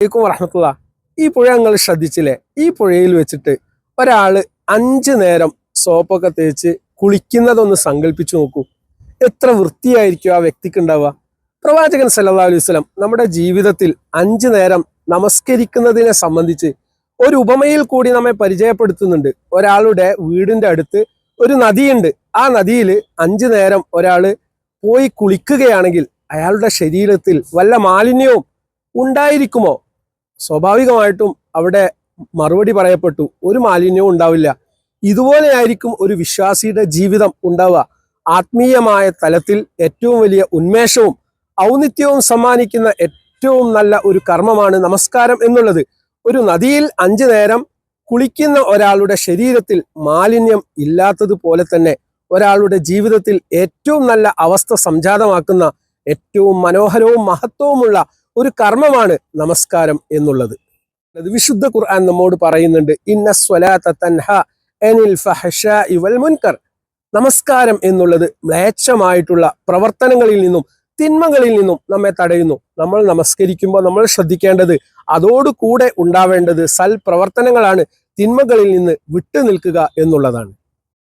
അലൈക്കും വറഹമത്തുള്ള. ഈ പുഴ ഞങ്ങൾ ശ്രദ്ധിച്ചില്ലേ? ഈ പുഴയിൽ വെച്ചിട്ട് ഒരാൾ അഞ്ച് നേരം സോപ്പൊക്കെ തേച്ച് കുളിക്കുന്നതൊന്ന് സങ്കല്പിച്ചു നോക്കൂ. എത്ര വൃത്തിയായിരിക്കും ആ വ്യക്തിക്ക് ഉണ്ടാവുക പ്രവാചകൻ സല്ലാ അലൈഹി വസല്ലം നമ്മുടെ ജീവിതത്തിൽ അഞ്ച് നേരം നമസ്കരിക്കുന്നതിനെ സംബന്ധിച്ച് ഒരു ഉപമയിൽ കൂടി നമ്മെ പരിചയപ്പെടുത്തുന്നുണ്ട്. ഒരാളുടെ വീടിന്റെ അടുത്ത് ഒരു നദിയുണ്ട്. ആ നദിയിൽ അഞ്ച് നേരം ഒരാൾ പോയി കുളിക്കുകയാണെങ്കിൽ അയാളുടെ ശരീരത്തിൽ വല്ല മാലിന്യവും ഉണ്ടായിരിക്കുമോ? സ്വാഭാവികമായിട്ടും അവിടെ മറുപടി പറയപ്പെട്ടു. ഒരു മാലിന്യവും ഉണ്ടാവില്ല. ഇതുപോലെയായിരിക്കും ഒരു വിശ്വാസിയുടെ ജീവിതം ഉണ്ടാവുക. ആത്മീയമായ തലത്തിൽ ഏറ്റവും വലിയ ഉന്മേഷവും ഔന്നിത്യവും സമ്മാനിക്കുന്ന ഏറ്റവും നല്ല ഒരു കർമ്മമാണ് നമസ്കാരം എന്നുള്ളത്. ഒരു നദിയിൽ അഞ്ചു നേരം കുളിക്കുന്ന ഒരാളുടെ ശരീരത്തിൽ മാലിന്യം ഇല്ലാത്തതുപോലെ തന്നെ ഒരാളുടെ ജീവിതത്തിൽ ഏറ്റവും നല്ല അവസ്ഥ സംജാതമാക്കുന്ന ഏറ്റവും മനോഹരവും മഹത്വവുമുള്ള ഒരു കർമ്മമാണ് നമസ്കാരം എന്നുള്ളത്. അത് വിശുദ്ധ ഖുർആൻ നമ്മോട് പറയുന്നുണ്ട് ഇന്ന സ്വലാത്ത തൻഹ അനിൽ ഫഹ്ശാഇ വൽ മുൻകർ. നമസ്കാരം എന്നുള്ളത് മ്ലേച്ഛമായിട്ടുള്ള പ്രവർത്തനങ്ങളിൽ നിന്നും തിന്മകളിൽ നിന്നും നമ്മെ തടയുന്നു. നമ്മൾ നമസ്കരിക്കുമ്പോൾ നമ്മൾ ശ്രദ്ധിക്കേണ്ടത് അതോടുകൂടെ ഉണ്ടാവേണ്ടത് സൽ പ്രവർത്തനങ്ങളാണ് തിന്മകളിൽ നിന്ന് വിട്ടു നിൽക്കുക എന്നുള്ളതാണ്.